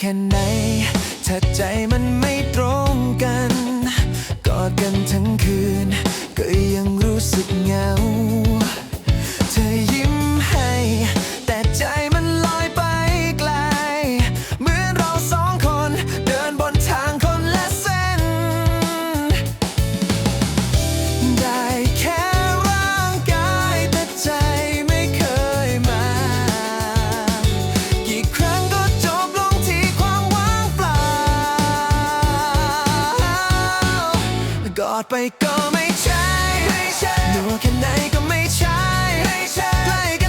แค่ไหน ถ้าใจมันไม่ตรงกัน กอดกันทั้งคืน ก็ยังรู้สึกเหงา ดไปก็ไม่ใช่หนัวแค่ไหนก็ไม่ใช่ใกล้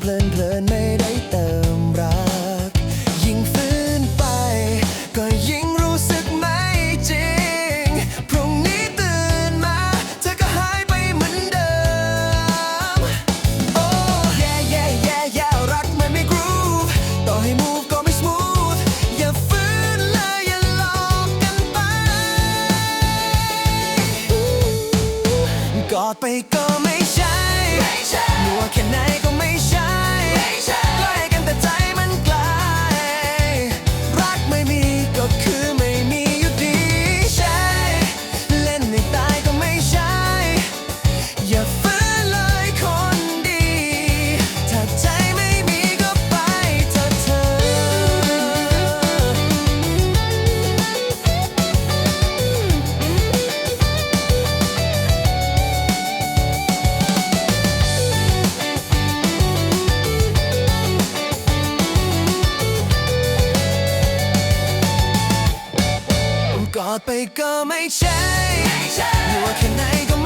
เพลินเพลินๆไม่ได้เติมรัก ยิ่งฝืนไป ก็ยิ่งรู้สึกไม่จริง พรุ่งนี้ตื่นมา เธอก็หายไปเหมือนเดิม โอ้ yeah yeah yeah yeah รักมันไม่ groove ต่อให้ move ก็ไม่ smooth อย่าฝืนเลยอย่าหลอกกันไป กอดไปก็ไม่ใช่หนัวแค่ไหน กอดไปก็ไม่ใช่หนัวแค่ไหนก็